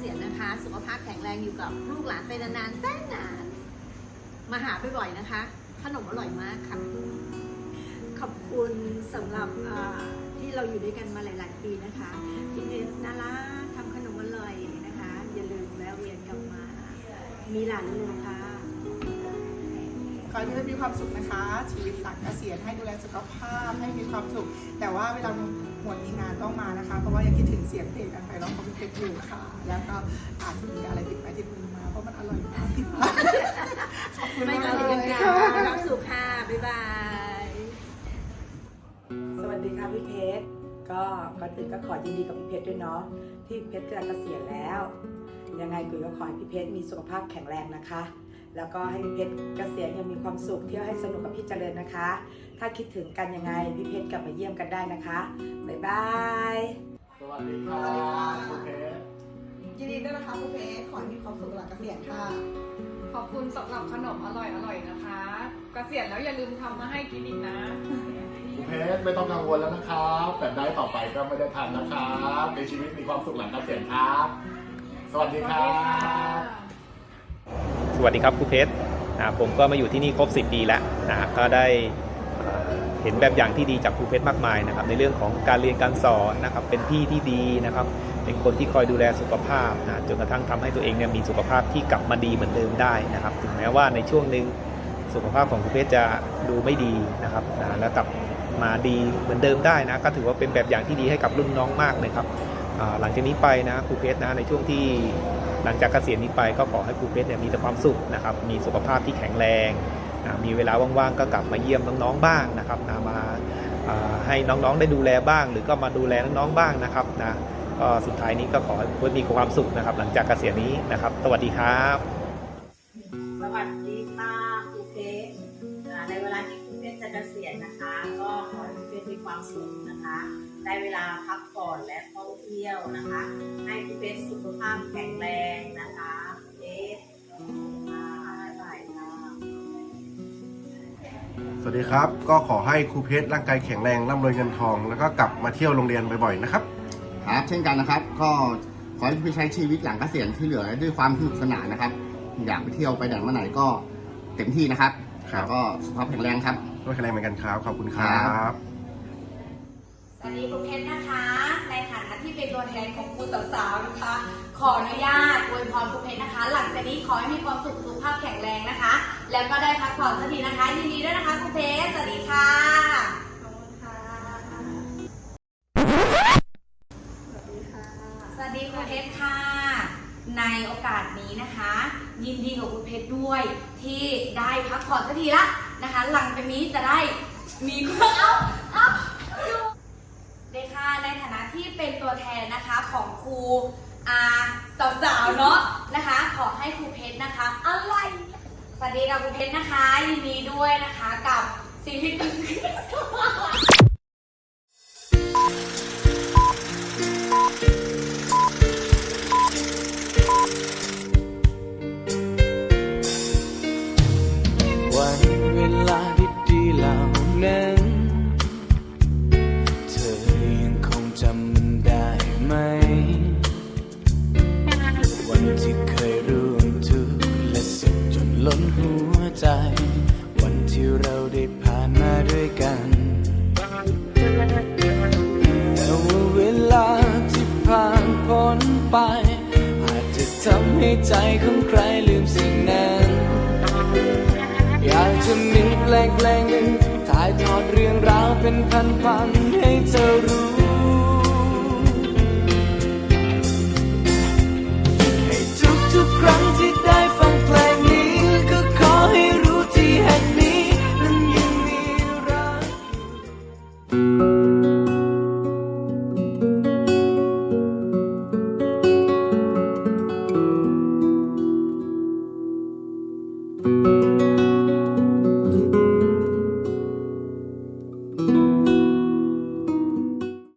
ษียณนะคะ สุขภาพแข็งแรงอยู่กับลูกหลานไปนานๆแสนนาน มาหาบ่อยๆนะคะ ขนมอร่อยมากค่ะ ขอบคุณสำหรับอ่าที่เราอยู่ด้วยกันมาหลาย ๆ ปีนะคะพี่เพชรน่ารักทำขนมอร่อยนะคะ อย่าลืมแวะเวียนกลับมา มีหลานเลยนะคะขอให้พี่เพชรมีความสุขนะคะ ชีวิตหลังเกษียณให้ดูแลสุขภาพให้มีความสุข แต่ว่าเวลาหมดมีงานต้องมานะคะ เพราะว่ายังคิดถึงเสียงเพลง กันไปร้องของพี่เพชรอยู่ค่ะ แล้วก็อาจจะมีอะไรติดไม้ติดมือมาเพราะมันอร่อยมากขอบคุณไม่มากก็เลยยค่ะค่ะมีความสุขค่ะบ๊ายบาย สวัสดีค่ะพี่เพชรก็ก่อนอื่นก็ขอยินดีกับพี่เพชรด้วยเนาะที่เพชรจะเกษียณแล้ว ยังไงกุยก็ขอให้พี่เพชรมีสุขภาพแข็งแรงนะคะ แล้วก็ให้พี่เพชรเกษียณยังมีความสุขเที่ยวให้สนุกกับพี่เจริญนะคะ ถ้าคิดถึงกันยังไงพี่เพชรกลับมาเยี่ยมกันได้นะคะบ๊ายบายสวัสดีครั ดีด้วยนะคะคุณเพชรขอให้มีความสุขหลังเกษียณค่ะ ขอบคุณสำหรับขนมอร่อยอร่อยๆนะคะ เกษียณแล้วอย่าลืมทำมาให้กินอีกนะ คุณเพชรไม่ต้องกังวลแล้วนะครับแต่ได้ต่อไปก็ไม่ได้ทันนะครับในชีวิตมีความสุขหลังเกษียณครับ สวัสดีครับ สวัสดีครับครูเพชรนะผมก็มาอยู่ที่นี่ครบ 10 ปีแล้วนะก็ได้เอ่อ เห็นแบบอย่างที่ดีจากครูเพชรมากมายนะครับ ในเรื่องของการเรียนการสอนนะครับ เป็นพี่ที่ดีนะครับ เป็นคนที่คอยดูแลสุขภาพนะจนกระทั่งทำให้ตัวเองเนี่ยมีสุขภาพที่กลับมาดีเหมือนเดิมได้นะครับ ถึงแม้ว่าในช่วงหนึ่งสุขภาพของครูเพชรจะดูไม่ดีนะครับนะแล้วกลับมาดีเหมือนเดิมได้นะก็ถือว่าเป็นแบบอย่างที่ดีให้กับรุ่นน้องมากเลยครับหลังจากนี้ไปนะครูเพชรนะในช่วงที่หลังจากเกษียณนี้ไปก็ขอให้ครูเพชรเนี่ยมีแต่ความสุขนะครับมีสุขภาพที่แข็งแรง นะมีเวลาว่างๆก็กลับมาเยี่ยมน้องๆบ้างนะครับนะมาให้น้องๆได้ดูแลบ้าง หรือก็มาดูแลน้องๆบ้างนะครับนะก็สุดท้ายนี้ก็ขอให้ครูเพชรมีความสุขนะครับ หลังจากเกษียณนี้นะครับ สวัสดีครับ สวัสดีค่ะครูเพชรในเวลาที่ครูเพชรจะเกษียณนะคะ ก็ขอให้ครูเพชรมีความสุขนะคะได้เวลาพักผ่อนและท่องเที่ยวนะคะ ให้ครูเพชรสุขภาพแข็งแรงนะคะครูเพชร สวัสดีครับ ก็ขอให้ครูเพชรร่างกายแข็งแรงร่ำรวยเงินทอง แล้วก็กลับมาเที่ยวโรงเรียนบ่อยๆนะครับ ครับ เช่นกันนะครับ ก็ขอให้พี่ใช้ชีวิตหลังเกษียณที่เหลือด้วยความสนุกสนานนะครับ อยากไปเที่ยวไปไหนมาไหนก็เต็มที่นะครับครับ แล้วก็สุขภาพแข็งแรงครับก็แข็งแรงเหมือนกันครับขอบคุณครับ สวัสดีครูเพชรนะคะ ในฐานะที่เป็นตัวแทนของครูสาวๆนะคะ ขออนุญาตอวยพรครูเพชรนะคะ หลังจากนี้ขอให้มีความสุขสุขภาพแข็งแรงนะคะ แล้วก็ได้พักผ่อนสักทีนะคะยินดีด้วยนะคะครูเพชรสวัสดีค่ะขอบคุณค่ะสวัสดีครูเพชรค่ะ ในโอกาสนี้นะคะ ยินดีกับครูเพชรด้วย ที่ได้พักผ่อนสักทีละนะคะ หลังจากนี้จะได้มีความเอาเอาเดค่ะในฐานะที่เป็นตัวแทนนะคะของครูอาสาวๆเนาะนะคะ ขอให้ครูเพชรนะคะ อะไร สวัสดีค่ะคุณเพชรนะคะยินดีด้วยนะคะกับซีรีส์ ใจของใครลืมสิ่งนั้น อยากจะมีแปลงแปลงหนึ่งถ่ายทอดเรื่องราวเป็นพันพันให้เธอรู้ ให้ทุกๆครั้งที่ได้ฟังเพลงนี้ ก็ขอให้รู้ที่แห่งนี้นั้นยังมีรัก